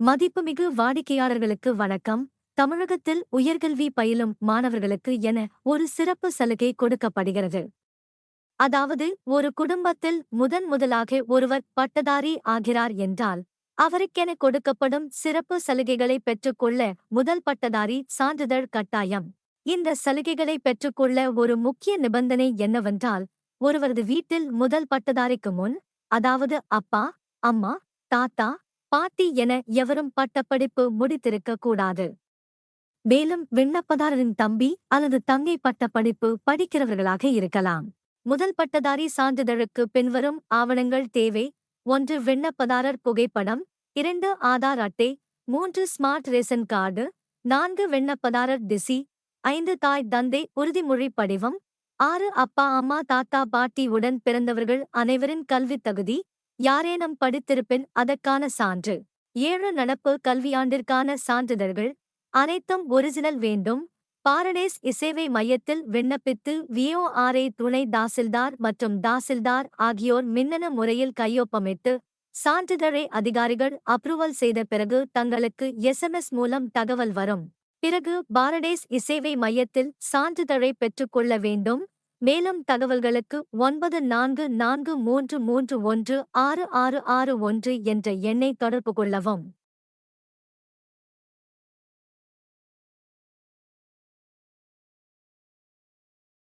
மதிப்புமிகு வாடிக்கையாளர்களுக்கு வணக்கம். தமிழகத்தில் உயர்கல்வி பயிலும் மாணவர்களுக்கு என ஒரு சிறப்பு சலுகை கொடுக்கப்படுகிறது. அதாவது ஒரு குடும்பத்தில் முதன் முதலாக ஒருவர் பட்டதாரி ஆகிறார் என்றால் அவருக்கென கொடுக்கப்படும் சிறப்பு சலுகைகளை பெற்றுக்கொள்ள முதல் பட்டதாரி சான்றிதழ் கட்டாயம். இந்த சலுகைகளை பெற்றுக்கொள்ள ஒரு முக்கிய நிபந்தனை என்னவென்றால் ஒருவரது வீட்டில் முதல் பட்டதாரிக்கு முன் அதாவது அப்பா அம்மா தாத்தா பாட்டி என எவரும் பட்டப்படிப்பு முடித்திருக்க கூடாது. மேலும் விண்ணப்பதாரரின் தம்பி அல்லது தங்கை பட்டப்படிப்பு படிக்கிறவர்களாக இருக்கலாம். முதல் பட்டதாரி சான்றிதழுக்கு பின்வரும் ஆவணங்கள் தேவை. ஒன்று விண்ணப்பதாரர் புகைப்படம் இரண்டு ஆதார் அட்டை மூன்று ஸ்மார்ட் ரேஷன் கார்டு நான்கு விண்ணப்பதாரர் திசி ஐந்து தாய் தந்தை உறுதிமொழி படிவம் ஆறு அப்பா அம்மா தாத்தா பாட்டி உடன் பிறந்தவர்கள் அனைவரின் கல்வித் தகுதி யாரேனும் படித்திருப்பின் அதற்கான சான்று. ஏழு நடப்பு கல்வியாண்டிற்கான சான்றிதழ்கள் அனைத்தும் ஒரிஜினல் வேண்டும். பாரடேஸ் இசேவை மையத்தில் விண்ணப்பித்து விஓஆர்ஐ துணை தாசில்தார் மற்றும் தாசில்தார் ஆகியோர் மின்னணு முறையில் கையொப்பமிட்டு சான்றிதழை அதிகாரிகள் அப்ரூவல் செய்த பிறகு தங்களுக்கு எஸ்எம்எஸ் மூலம் தகவல் வரும். பிறகு பாரடேஸ் இசேவை மையத்தில் சான்றிதழை பெற்றுக்கொள்ள வேண்டும். மேலும் தகவல்களுக்கு ஒன்பது நான்கு நான்கு மூன்று மூன்று ஒன்று ஆறு ஆறு ஆறு ஒன்று என்ற எண்ணை தொடர்பு கொள்ளவும்.